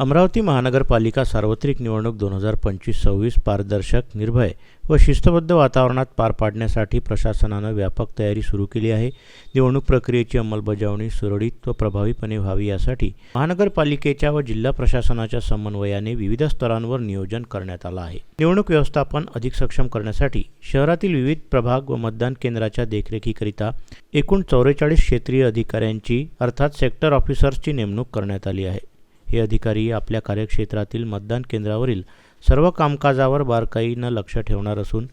अमरावती महानगरपालिका सार्वत्रिक निवडणूक दोन हजार पंचवीस सव्वीस पारदर्शक निर्भय व शिस्तबद्ध वातावरणात पार पाडण्यासाठी प्रशासनानं व्यापक तयारी सुरू केली आहे. निवडणूक प्रक्रियेची अंमलबजावणी सुरळीत व प्रभावीपणे व्हावी यासाठी महानगरपालिकेच्या व जिल्हा प्रशासनाच्या समन्वयाने विविध स्तरांवर नियोजन करण्यात आलं आहे. निवडणूक व्यवस्थापन अधिक सक्षम करण्यासाठी शहरातील विविध प्रभाग व मतदान केंद्राच्या देखरेखीकरिता एकूण चौवेचाळीस क्षेत्रीय अधिकाऱ्यांची अर्थात सेक्टर ऑफिसर्सची नेमणूक करण्यात आली आहे. हे अधिकारी आपल्या कार्यक्षेत्रातील मतदान केंद्रावरील सर्व कामकाजावर बारकाईनं लक्ष ठेवणार असून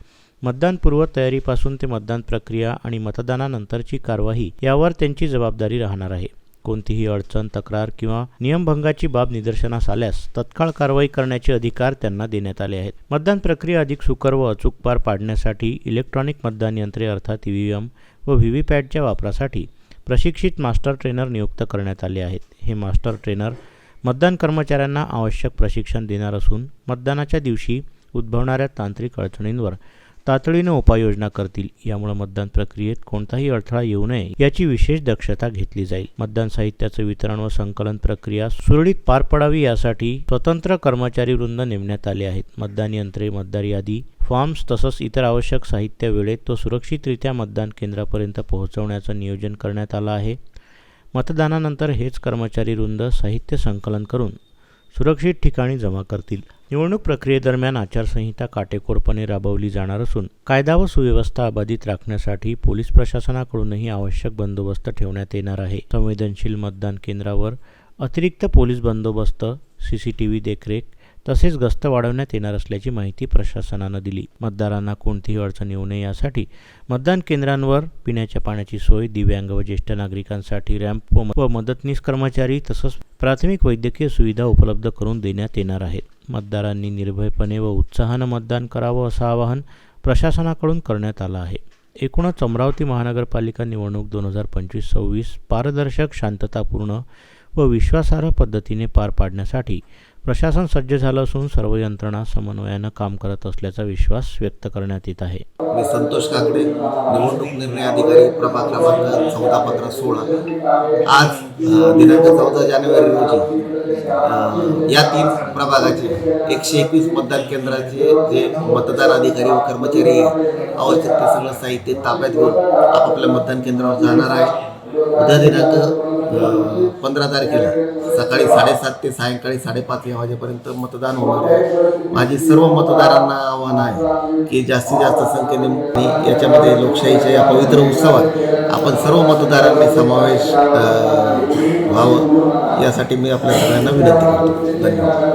मतदानपूर्व तयारीपासून ते मतदान प्रक्रिया आणि मतदानानंतरची कारवाई यावर त्यांची जबाबदारी राहणार आहे. कोणतीही अडचण तक्रार किंवा नियमभंगाची बाब निदर्शनास आल्यास तत्काळ कारवाई करण्याचे अधिकार त्यांना देण्यात आले आहेत. मतदान प्रक्रिया अधिक सुकर व अचूक पार पाडण्यासाठी इलेक्ट्रॉनिक मतदान यंत्रे अर्थात ईव्हीएम व व्हीव्हीपॅटच्या वापरासाठी प्रशिक्षित मास्टर ट्रेनर नियुक्त करण्यात आले आहेत. हे मास्टर ट्रेनर मतदान कर्मचाऱ्यांना आवश्यक प्रशिक्षण देणार असून मतदानाच्या दिवशी उद्भवणाऱ्या तांत्रिक अडचणींवर तातडीनं उपाययोजना करतील. यामुळे मतदान प्रक्रियेत कोणताही अडथळा येऊ नये याची विशेष दक्षता घेतली जाईल. मतदान साहित्याचं वितरण व संकलन प्रक्रिया सुरळीत पार पडावी यासाठी स्वतंत्र कर्मचारी वृंद नेमण्यात आले आहेत. मतदान यंत्रे मतदार यादी फॉर्म्स तसंच इतर आवश्यक साहित्य वेळेत तो सुरक्षितरित्या मतदान केंद्रापर्यंत पोहोचवण्याचं नियोजन करण्यात आलं आहे. मतदानानंतर हेच कर्मचारी वृंद साहित्य संकलन करून सुरक्षित ठिकाणी जमा करतील. निवडणूक प्रक्रियेदरम्यान आचारसंहिता काटेकोरपणे राबवली जाणार असून कायदा व सुव्यवस्था अबाधित राखण्यासाठी पोलीस प्रशासनाकडूनही आवश्यक बंदोबस्त ठेवण्यात येणार आहे. संवेदनशील मतदान केंद्रावर अतिरिक्त पोलीस बंदोबस्त सी सी टी व्ही देखरेख तसेच गस्त वाढवण्यात येणार असल्याची माहिती प्रशासनानं दिली. मतदारांना कोणतीही अडचण येऊ नये यासाठी मतदान केंद्रांवर पिण्याच्या पाण्याची सोय दिव्यांग व ज्येष्ठ नागरिकांसाठी रॅम्प व मदतनीस कर्मचारी तसंच प्राथमिक वैद्यकीय सुविधा उपलब्ध करून देण्यात येणार आहेत. मतदारांनी निर्भयपणे व उत्साहानं मतदान करावं असं आवाहन प्रशासनाकडून करण्यात आलं आहे. एकूणच अमरावती महानगरपालिका निवडणूक दोन हजार पंचवीस सव्वीस पारदर्शक शांततापूर्ण व विश्वासार्ह पद्धतीने पार पाडण्यासाठी प्रशासन सज्ज झालं असून सर्व यंत्रणा समन्वयानं काम करत असल्याचा विश्वास व्यक्त करण्यात येत आहे. मी संतोष काकडे निवडणूक निर्णय अधिकारी प्रभाग क्रमांक चौदा पंधरा सोळा. आज दिनांक चौदा जानेवारी रोजी या तीन प्रभागाचे एकशे एकवीस मतदान केंद्राचे जे मतदान अधिकारी व कर्मचारी आवश्यक ते सगळं साहित्य ताब्यात घेऊन आपापल्या मतदान केंद्रावर जाणार आहे. उद्या दिनांक पंधरा तारखेला सकाळी साडेसात ते सायंकाळी साडेपाच या वाजेपर्यंत मतदान होणार आहे. माझी सर्व मतदारांना आव्हान आहे की जास्तीत जास्त संख्येने याच्यामध्ये लोकशाहीच्या या पवित्र उत्सवात आपण सर्व मतदारांनी समावेश व्हावं यासाठी मी आपल्या सगळ्यांना विनंती करतो. धन्यवाद.